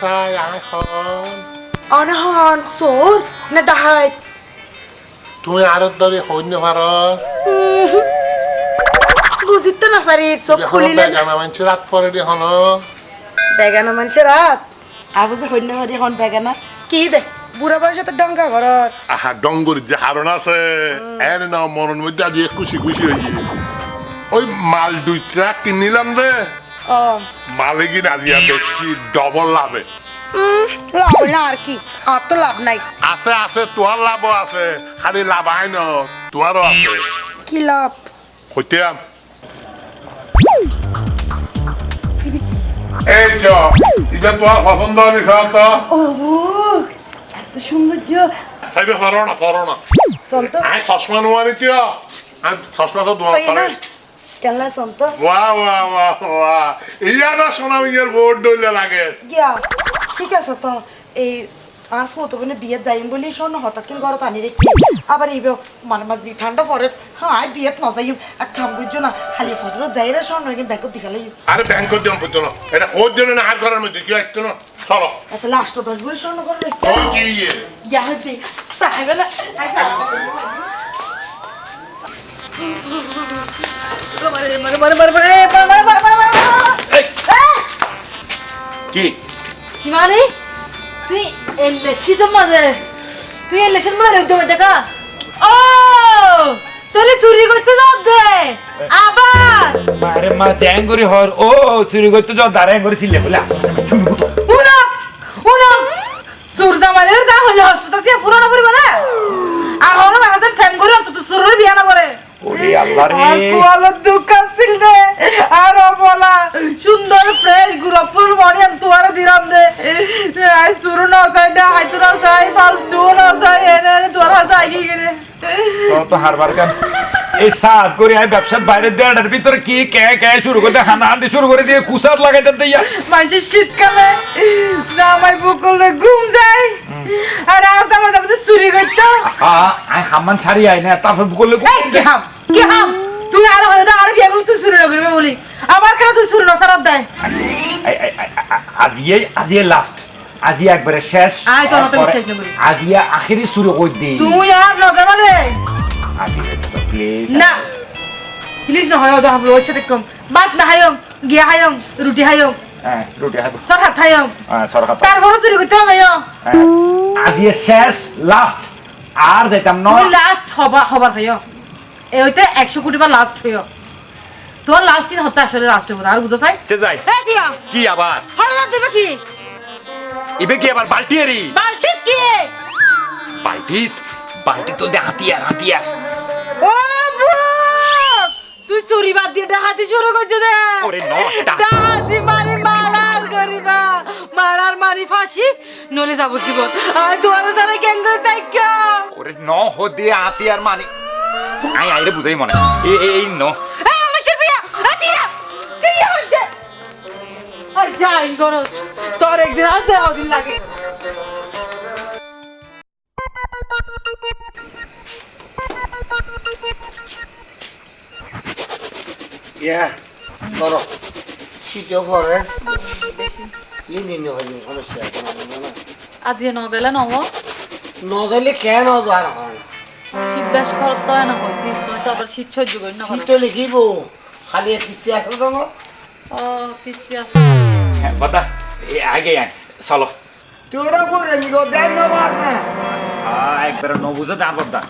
চাই হন অনহন সোর না ডাহাই তুমি আরও ধরে হইন্য পার বুঝিতে না পারি চোখ খুলিলে বেগানা মানছি রাত পরে দি হন বেগানা মানুষের রাত আবু যে হইন্য হরি হন বেগানা কি দে বুড়া বয়সে তো ডঙ্কা ঘরত আহা ডঙ্গরির যে হারণ আছে এর না মনের মধ্যে আজ খুশি খুশি হয়েছি ওই মাল দুই ট্রাক কিনিলাম রে ও। মালে কিনে আজিয়া দেখছি ডবল লাভে। লাভ না আর কি আর তো লাভ নাই। আছে আছে তোমার লাভও আছে খালি লাভ আই ন তোমারও আছে। কি লাভ? হইতাম এই চ এটা তোমার পছন্দ হয়নি তো। ও বুক এত সৌন্দর্য। সাইবে পারো না পারো না। সন্ত আমি চশমা নোয়া নিতি আমি চশমা তো তোমার না সন্ত? ওয়া ওয়া ওয়া ওয়া। ইয়া না সোনা মিয়ার বোর্ড দইলে লাগে। গিয়া ঠিক আছে তো এই আর ফটো বনে বিয়ে যাইম বলি শোন হঠাৎ কিন ঘরত আনি রেখে। আবার এই মানে মাঝি ঠান্ডা পরে হ্যাঁ আই বিয়েত নজাইম এক কাম বুঝছ না খালি ফসল যাই রে শোন নয় ব্যাগত দিকে লাগি আরে ব্যাংক দিলাম বুঝছ না এটা কোর জন্য না আর ঘরের মধ্যে কি আসছো না? চলো। এত লাস্ট দশ বলি শোন করলে ওই কি ইয়ে? গিয়া হইতে সাহেবে না কি কি মানে তুই এলে শীতের তুই এলে শীতের মাঝে ঢুকতে পারতে কা ও তাহলে চুরি দে আবার আরে মা চ্যাং করে হর ও চুরি করতে যাও দাঁড়ায় করে ছিলে বলে শুনব তো উনা উনা সুর জামালের হলে হসতা দিয়ে পুরো না করবে না আর হলো বাবা ফ্যাম করে অন্তত সুরের বিয়া না করে ওরে আল্লাহ রে। কোয়ালো দুঃখ ছিল রে। আর বলা সুন্দর ফ্রেশগুলো ফুল তোমার দিলাম রে। আই সুরু না যায় না হাইতু না যায় ফালতু না যায় এনে এনে তোমার হাসা আগি গেলে তো তো হারবার কান এই সাত করে আই ব্যবসার বাইরে দেড়ার ভিতরে কি কে কে শুরু করতে হানা হান্দি শুরু করে দিয়ে কুসার লাগাইতে দিয়া মানুষের শীতকালে জামাই বকলে ঘুম যায়। আর আজ আমার চুরি করতো। আই হামান সারি আই না তারপর বললে কি হাম কি হাম? তুই আর হয়তো আর বিয়ে করলে তুই চুরি না করবে বলি। আবার কেন তুই চুরি না সারাত দেয়। আজিয়ে আজিয়ে লাস্ট আজি একবারে শেষ। তোর হাতে তারপরে বিশ্বাস নেই বলি। আজিয়া আখেরি শুরু কই দেই? তুই আর না যাবালে আজিয়ে তো প্লিজ না। প্লিজ না হয় ওদের ওর সাথে কম। বাত না হাইম গিয়া হাইম রুটি হাইম হ্যাঁ রুটি হাত সরহাত হাইম সরকার তারপরে চুরি করতে হবে আজিয়ে শেষ লাস্ট আর যাইতাম নয় লাস্ট হবা হবার হইও এই হইতে একশো কোটি বার লাস্ট হইও তোর লাস্ট দিন হতে আসলে লাস্ট হইব আর বুঝা চাই? সে যাই। এই দিয়া। কি আবার? দিবে কি? ইবে কি আবার বালতি এরি বালতি কি? বালতি বালতি তো দে হাতিয়ার হাতিয়ার ও! তুই চুরি বাদ দিয়ে ডাহাতি শুরু করছ দে। ওরে নটা। ডাহাতি মারি মারার করিবা মারার মারি ফাঁসি নলে যাব জীবন। আর তোমার তারা কেন করে ওরে ন হো হদে আতি আর মানে আই আইরে বুঝাই মনে এই এই ন যাই করো তোর একদিন আছে ওদিন লাগে। ইয়া Yeah, কি তো Jorge. সমস্যা। আজি নগেলে নব? নগেলে কেন বার হয়? শীত বেশ ফরত হয় না দিন তুমি তো আবার শীত সহ্য করি না শীত লিখিব খালি কিস্তি আসলো তো না ও কিস্তি আছে। হ্যাঁ বাতা আগে আয় চলো। তুই ওটা করে দেখ না বার না। আ একবার দাঁড় বদ্দা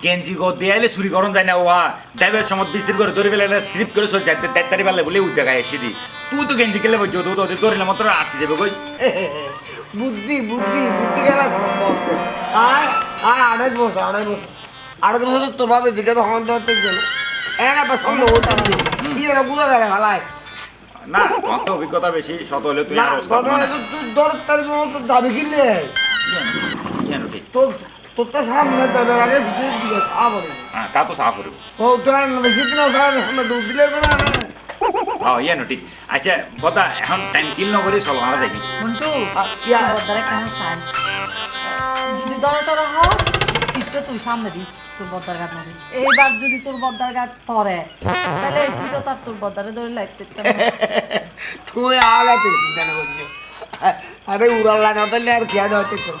গেঞ্জি গো দেয়ালে চুরি করন যায় না ওয়া। ড্রাইভার সময় বিসির করে ধরে ফেলে স্লিপ করে চলে যায়। তাড়াতাড়ি পারলে বলে উঠে গায়ে এসে দি। তুই তো গেঞ্জি কেলে বলছো তুই তো ওদের ধরলে মাত্র আটকে যাবে কই? বুদ্ধি বুদ্ধি বুদ্ধি গেল আর আর আড়াই বছর আড়াই বছর। আড়াই বছর তোর ভাবে দিকে তো হন ধরতে গেল। এনা বা সামনে হতে দিই কি এরা গুলো গেলে ভালাই না তোমার তো অভিজ্ঞতা বেশি শত হলে তুই আর তোর মানে তুই দর তার মতো দাবি কিনলে। তোর তোরটা সামনে সামনে দুধ দিলে না। হ্যাঁ আচ্ছা এখন ট্যাঙ্কিল নগরে যদি সামনে দিস তোর বদার গাছ মারিস এইবার যদি তোর বদার গাছ পরে তাহলে এসি তো তার তোর বদারে ধরে লাগতে তুই আর চিন্তা না করছ আরে উড়াল লাগাতে আর খেয়া দেওয়াতে করো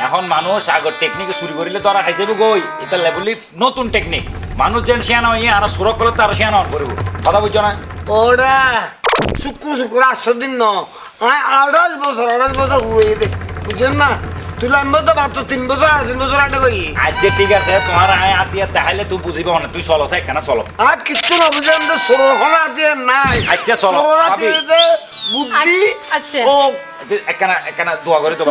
এখন মানুষ আগর টেকনিক চুরি করিলে তো খাই যাবে গই এটা লেবলি নতুন টেকনিক মানুষ যেন শিয়ানো হয় আর সুরক করলে তো আর শিয়ানো করিব কথা বুঝছ না? ওরা, শুক্র শুক্র আটশো দিন ন। আড়াইশ আড়াই বছর আড়াইশ বছর হয়ে দেখ বুঝছেন না? তুই তো মাত্র তিন বছর আড়াই তিন বছর আগে কই? আজকে ঠিক আছে তোমার আয় আতিয়া দেখাইলে তুই বুঝিব না তুই চলো সাই কেনা চলো। আর কিচ্ছু না বুঝলেন তো সরোহনা নাই। আচ্ছা, চলো, বুদ্ধি আচ্ছা। ও। একখানা একখানা দোয়া করে তো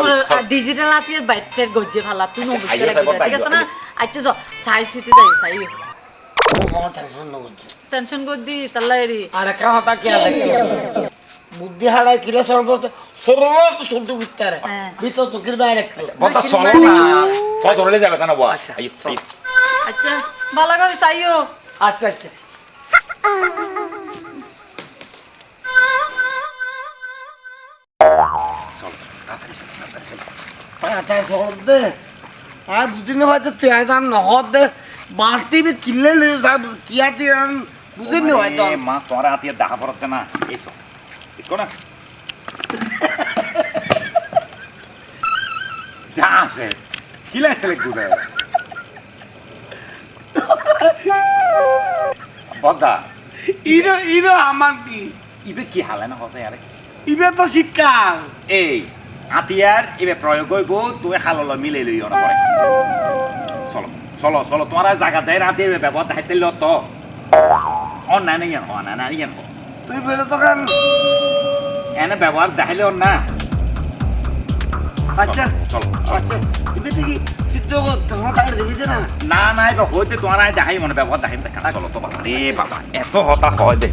ডিজিটাল হাতিয়ার বাইটের গজ্জে ফালা তুই আচ্ছা, নবুঝতে আইও, ঠিক আছে না? আচ্ছা চ সাই সিটি যাই সাই। টেনশন না বুঝছি দি তাল্লা এরি আর একটা কথা কি বুদ্ধি হারাই কিলে সর্বত বুঝতে পারে। হ্যাঁ। ভিতর তো কির বাইরে একটু বলতা চলো না। ফজরে যাবে কেন বল আচ্ছা। আচ্ছা ভালো করে সাইও। আচ্ছা আচ্ছা। আর বুঝি না হয়তো তুই আয় দাম নহর দে। বাড়তি বি কিনলে কিয়া তুই বুঝি না হয়তো মা তোমার আতিয়া দেখা পড়তে না। এইসব না যা আছে কি লাগছে গুদে বদা ইনো ইনো আমার কি ইবে কি হালে না হসে আরে ইবে তো শীতকাল এই আতিয়ার ইবে প্রয়োগ হইব তুই হালল মিলে লই ওরা করে চলো চলো চলো তোমার জায়গা যাই রাতে ব্যবহার দেখাইতে ল তো অন্যায় নেই হো না না ইয়ান হো তুই বেরো তো এনে ব্যবহার দেখাইলে অন্য আচ্ছা চলো আচ্ছা তোমার দেবে না? না না এবার হইতে তোমার আয় দেখাই মনে ব্যবহার দেখাই দেখা চলো তো বাবা রে বাবা এত হতা হয় দে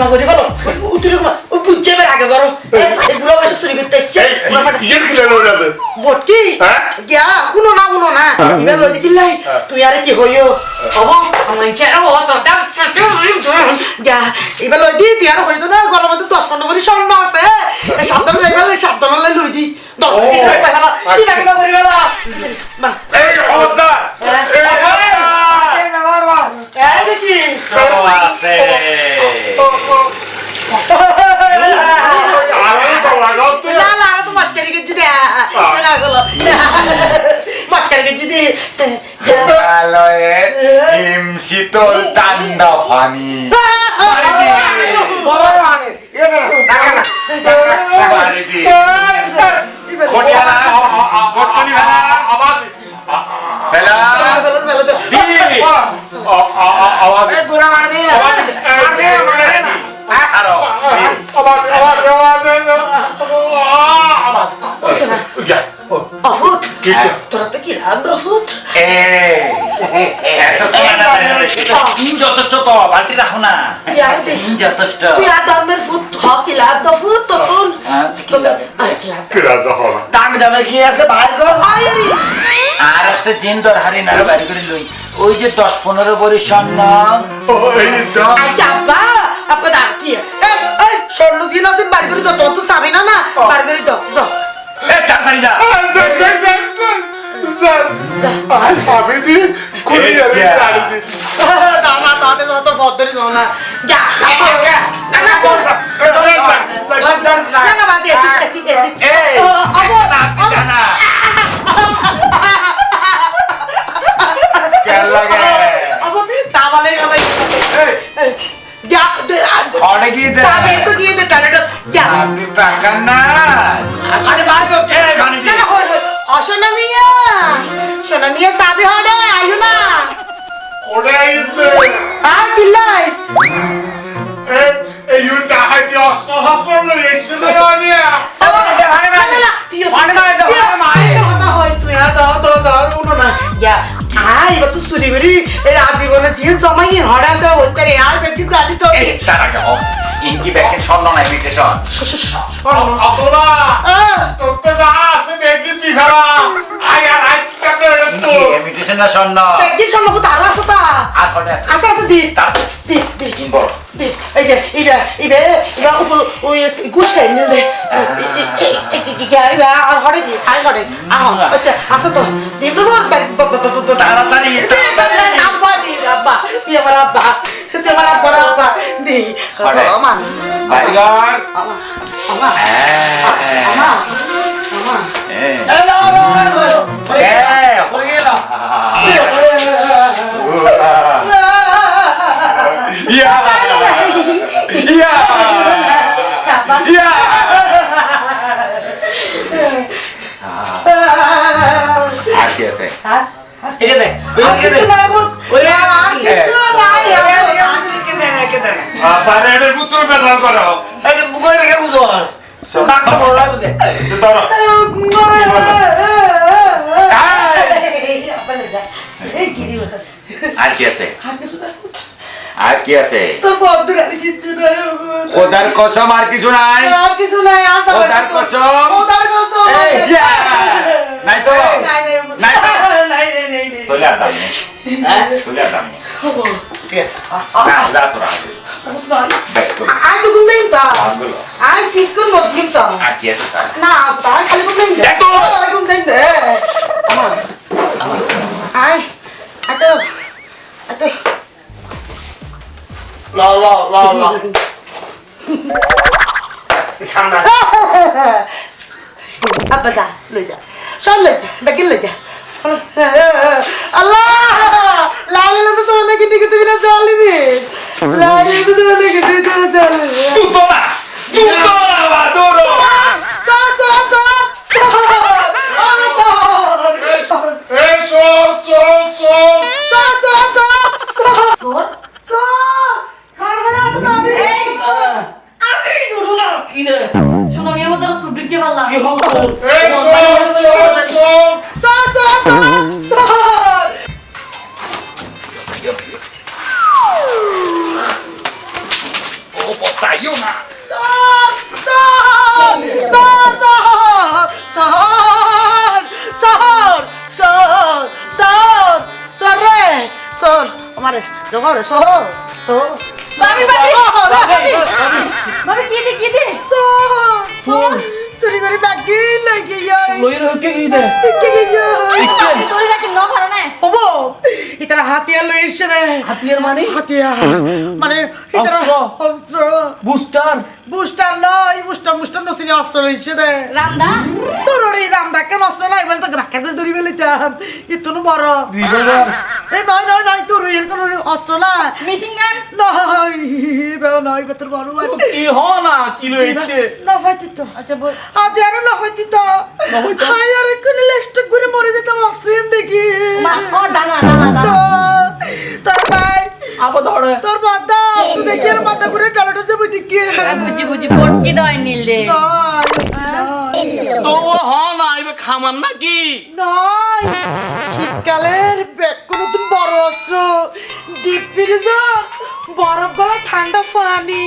এটা কি মাকে মাগো দিবালো উতুরে মা ও বুঝছে আগে করো এই। বুড়ো বয়সে চুরি করতে এসছে। বটকি হ্যাঁ? গিয়া উনো না উনো না। ইবে লই দিলাই তুই আরে কি হইও? অব আমার চেরা ও তোর দাম সাসু যা ইবে লই দি তুই আরে হইতো না। গরম মধ্যে 10 15 ভরি স্বর্ণ আছে। সাবধান লই ফেলে সাবধান লই লই দি। ও, কি ধরে ফেলা কি আচ্ছা। লাগে করি ফেলা। এই অবদা আলয়ে হিম শীতল ঠান্ডা পানি বড় মানে আওয়াজ এ মারবি না মারবি না মারবি না আরও বি আওয়াজ আওয়াজ আওয়াজ তোরা তো কি রাগ অভূত এ যথেষ্ট তো বালতি রাখো না কি যথেষ্ট তুই আর ধর্মের ফুট হ কি লাভ দফুত তো তুল হ্যাঁ, কি দামি দামে আছে বাইর কর আইরি আর একটা চেন দর হারি না বাড়ি করে লই ওই যে দশ পনেরো বড়ি স্বর্ণ এই আচ্ছা আব্বা আব্বা দাঁড়িয়ে এই এই স্বর্ণ দিন আছে বার করে দাও তোর চাবি না? না বার করে দাও যাও। তাড়াতাড়ি যা। সাবি দি কুড়ি এই যা। গাড়ি দি। দাও না তাতে তোরা তোর পথ ধরে দাও না। যা না না বল না না বাজে এসি এসি এসি। এই আবো যা না কেন তার আগে হোক ইনকি ব্যাকের স্বর্ণ নাই ইমিটেশন আতলা তোর তো যা আছে দেখি দি ফেলা আই আর আই কাছে তো ইমিটেশন না স্বর্ণ বেগি শোনো কত আর আছে তা আর ঘরে আছে আছে আছে দি তার দি দি ইন বড় দি এই যে এই ওই গুছ খাই নিল আর হড়ে দি আর হড়ে আহ আচ্ছা আছে তো তো তাড়াতাড়ি, তাড়াতাড়ি। দি হড়ে। আমান বাড়িঘর আমা আমা হ্যাঁ আমা আমা হ্যাঁ এ না না না হ্যাঁ করে গেল ইয়া ইয়া ইয়া আর কি আছে একে দে একে দে ওরে কিছু নাই একে দে একে দে পারের পুত্র বেদল করো একে বুকরে রেখে বুঝো নাক তো বড় লাগে বুঝে ধরো। আর কি আছে? আর কি আছে? খোদার কসম আর কিছু নাই? আর কিছু নাই খোদার কসম। খোদার কসম। এই! নাই তো? নাই নাই নাই। তো? নাই নাই নাই নাই। তোলে আর দাম নেই হ্যাঁ? তোলে আর দাম নেই না যা তোরা। দেখ তো আই তো গুন নাই তা আগুলো আই চিকন মত তা তার না তাই খালি গুন নাই দেখ তো। আই গুন নাই দে আমার আই আতো আতো ল ল ল ল সামনে আব্বা যা লই যা সব লই যা বেকিন লই যা আল্লাহ লালে লালে তো সোনা কি দিকে তুমি না তুতো শোনো আমি আমার দ্বারা ঢুকিয়ে পারলাম বাবি বাবি বাবি কি দে কি দে লইর কে কি দে তোর রাখি ন কারণে রে হাতিয়ার মানে? হাতিয়ার। মানে ইতারা অস্ত্র? অস্ত্র। বুস্টার। বুস্টার নয় বুস্টার মুস্টার নসিনি অস্ত্র লইছে রে রামদা? তোর ওই রামদা কেন অস্ত্র নাই? বলে তো গ্রাক্কার করে ধরি ফেলিতাম ইতনু বড়। রিভলভার। এ নয় নয় নয় তোর এর কোনো অস্ত্র না মেশিন গান? নয় বেও নয় বেতর বড় কি হ না? কি লইছে না ফাইতি তো। আচ্ছা বল। আজ আর না হইতি তো। হাই আর কোন লেস্ট করে মরে যেতাম অস্ট্রিয়ান দেখি। মা ও আবার ধরে তোর মাথা তুই দেখি আর মাথা ঘুরে টালাটা যাব দেখি বুঝি বুঝি পটকি দয় নীল তো হ না এবার খামান নাকি? নয় শীতকালের ব্যাগ কোনো তুমি বড় অস্ত্র। ডিপ বরফ গলা ঠান্ডা পানি